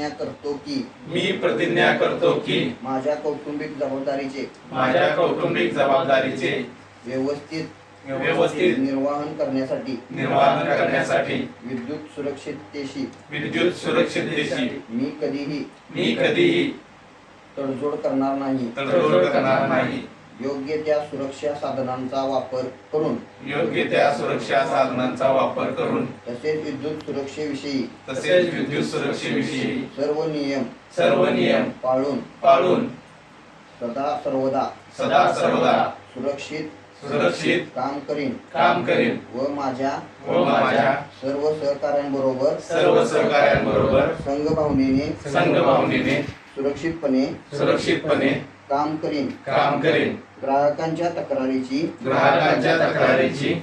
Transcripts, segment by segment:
की मी प्रतिज्ञा करतो की माझ्या कौटुंबिक जबाबदारीचे माझ्या कौटुंबिक जबाबदारीचे व्यवस्थित व्यवस्थित निर्वहन करण्यासाठी निर्वाहन करण्यासाठी विद्युत सुरक्षिततेशी विद्युत सुरक्षिततेशी मी कधीही मी कधीही तडजोड करणार नाही. तडजोड करणार नाही. योग्य त्या सुरक्षा साधनांचा वापर करून. योग्य त्या सुरक्षा साधनांचा वापर करून. तसेच विद्युत सुरक्षेविषयी. तसेच विद्युत सुरक्षेविषयी. सर्व नियम. सर्व नियम. पाळून. पाळून. सदा सर्वदा. सदा सर्वदा. सुरक्षित सुरक्षित काम करीन. काम करीन. व माझ्या व माझ्या सर्व सहकाऱ्यांबरोबर सर्व सहकाऱ्यांबरोबर संघभावनेने संघभावनेने सुरक्षितपणे सुरक्षितपणे काम करीन. काम करीन. ग्राहकांच्या तक्रारीची ग्राहकांच्या तक्रारीची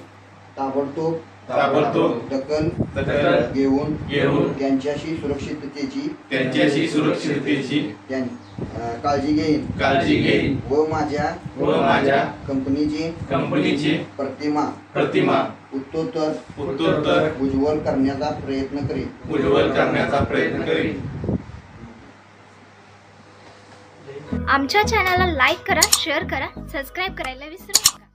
ताबडतोब ताबडतोब दखल दखल घेऊन घेऊन त्यांच्याशी सुरक्षिततेची त्यांच्याशी सुरक्षिततेची त्यां- काळजी घेईन. काळजी घेईन. व माझ्या व माझ्या कंपनीची कंपनीची प्रतिमा. प्रतिमा. उत्तरोत्तर उत्तरोत्तर उज्ज्वल करण्याचा प्रयत्न करीन. उज्ज्वल करण्याचा प्रयत्न करीन. आमच्या चॅनलला लाईक करा शेअर करा सबस्क्राईब करायला विसरू नका.